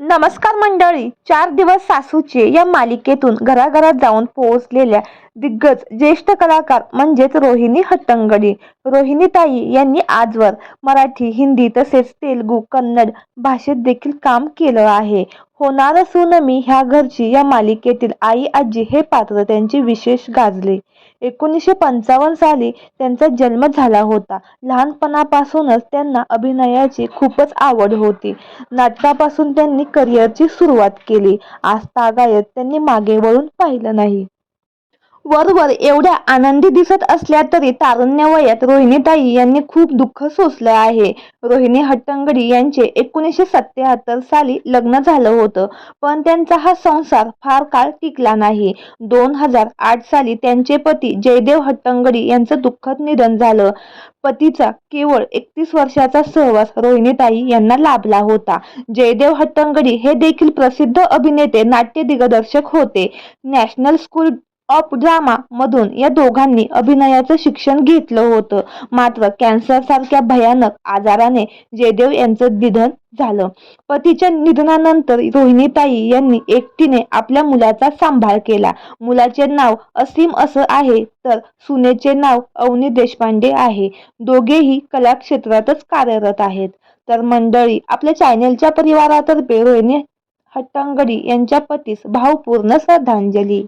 नमस्कार मंडळी. चार दिवस सासूचे या मालिकेतून घराघरात जाऊन पोहोचलेल्या दिग्गज ज्येष्ठ कलाकार म्हणजेच रोहिणी हट्टंगडी. रोहिणीताई यांनी आजवर मराठी हिंदी तसेच तेलुगू कन्नड भाषेत देखील काम केलं आहे. होणार सुनमी ह्या घरची या मालिकेतील आई आजी हे पात्र त्यांचे विशेष गाजले. एकोणीसशे पंचावन्न साली त्यांचा जन्म झाला होता. लहानपणापासूनच त्यांना अभिनयाची खूपच आवड होती. नाटकापासून त्यांनी करिअरची सुरुवात केली. आज तागायत त्यांनी मागे वळून पाहिलं नाही. वरवर एवढ्या आनंदी दिसत असल्या तरी तारुण्यवयात रोहिणीताई यांनी खूप दुःख सोसलं आहे. रोहिणी हट्टंगडी यांचे एकोणीसशे सत्याहत्तर साली लग्न झालं होतं पण त्यांचा हा संसार फार काळ टिकला नाही. दोन हजार आठ साली त्यांचे पती जयदेव हट्टंगडी यांचं दुःखद निधन झालं. पतीचा केवळ एकतीस वर्षाचा सहवास रोहिणीताई यांना लाभला होता. जयदेव हट्टंगडी हे देखील प्रसिद्ध अभिनेते नाट्य दिग्दर्शक होते. नॅशनल स्कूल ऑफ ड्रामा मधून या दोघांनी अभिनयाचं शिक्षण घेतलं होतं. मात्र कॅन्सर सारख्या भयानक आजाराने जयदेव यांचं निधन झालं. पतीच्या निधनानंतर रोहिणीताई यांनी एकटीने आपल्या मुलाचा सांभाळ केला. मुलाचे नाव असीम असं आहे तर सुनेचे नाव अवनी देशपांडे आहे. दोघेही कला क्षेत्रातच कार्यरत आहेत. तर मंडळी आपल्या चॅनेलच्या परिवारातर्फे रोहिणी हट्टंगडी यांच्या पतीस भावपूर्ण श्रद्धांजली.